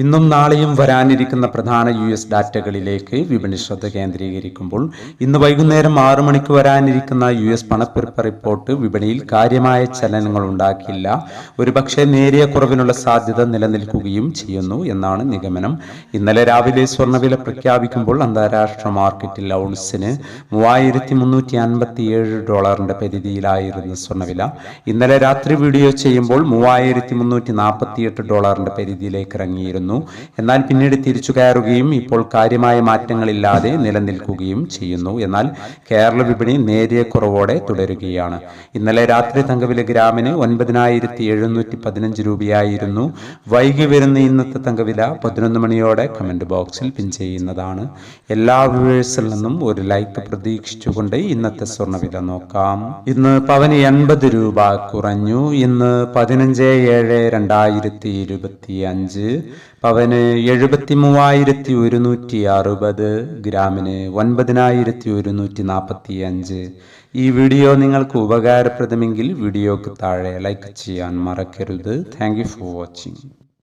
ഇന്നും നാളെയും വരാനിരിക്കുന്ന പ്രധാന യു എസ് ഡാറ്റകളിലേക്ക് വിപണി ശ്രദ്ധ കേന്ദ്രീകരിക്കുമ്പോൾ ഇന്ന് വൈകുന്നേരം ആറു മണിക്ക് വരാനിരിക്കുന്ന യു എസ് പണപ്പെരുപ്പ റിപ്പോർട്ട് വിപണിയിൽ കാര്യമായ ചലനങ്ങൾ ഉണ്ടാക്കില്ല. ഒരുപക്ഷെ നേരിയ കുറവിനുള്ള സാധ്യത നിലനിൽക്കുകയും ചെയ്യുന്നു എന്നാണ് നിഗമനം. ഇന്നലെ രാവിലെ സ്വർണവില പ്രഖ്യാപിക്കുമ്പോൾ അന്താരാഷ്ട്ര മാർക്കറ്റിൽ ഔൺസിന് മൂവായിരത്തി മുന്നൂറ്റി ഡോളറിന്റെ പരിധിയിലായിരുന്നു സ്വർണവില. ഇന്നലെ രാത്രി വീഡിയോ ചെയ്യുമ്പോൾ മൂവായിരത്തി മുന്നൂറ്റി നാൽപ്പത്തിയെട്ട് ഡോളറിന്റെ പരിധിയിലേക്ക് ഇറങ്ങിയിരുന്നു. എന്നാൽ പിന്നീട് തിരിച്ചു കയറുകയും ഇപ്പോൾ കാര്യമായ മാറ്റങ്ങളില്ലാതെ നിലനിൽക്കുകയും ചെയ്യുന്നു. എന്നാൽ കേരള വിപണി നേരിയ കുറവോടെ തുടരുകയാണ്. ഇന്നലെ രാത്രി തങ്കവില ഗ്രാമിന് ഒൻപതിനായിരത്തി എഴുന്നൂറ്റി പതിനഞ്ച് രൂപയായിരുന്നു. വൈകി വരുന്ന ഇന്നത്തെ തങ്കവില പതിനൊന്ന് മണിയോടെ കമന്റ് ബോക്സിൽ പിൻ ചെയ്യുന്നതാണ്. എല്ലാ വ്യൂവേഴ്സിൽ നിന്നും ഒരു ലൈക്ക് പ്രതീക്ഷിച്ചുകൊണ്ട് ഇന്നത്തെ സ്വർണവില നോക്കാം. ഇന്ന് പവന് എൺപത് രൂപ കുറഞ്ഞു. ഇന്ന് പതിനഞ്ച് ഏഴ് രണ്ടായിരത്തി ഇരുപത്തി അഞ്ച് പവന് എഴുപത്തി മൂവായിരത്തി ഒരുന്നൂറ്റി അറുപത് ഗ്രാമിന് ഒൻപതിനായിരത്തി ഒരുന്നൂറ്റി നാൽപ്പത്തി അഞ്ച് ഈ വീഡിയോ നിങ്ങൾക്ക് ഉപകാരപ്രദമെങ്കിൽ വീഡിയോക്ക് താഴെ ലൈക്ക് ചെയ്യാൻ മറക്കരുത്. Thank for watching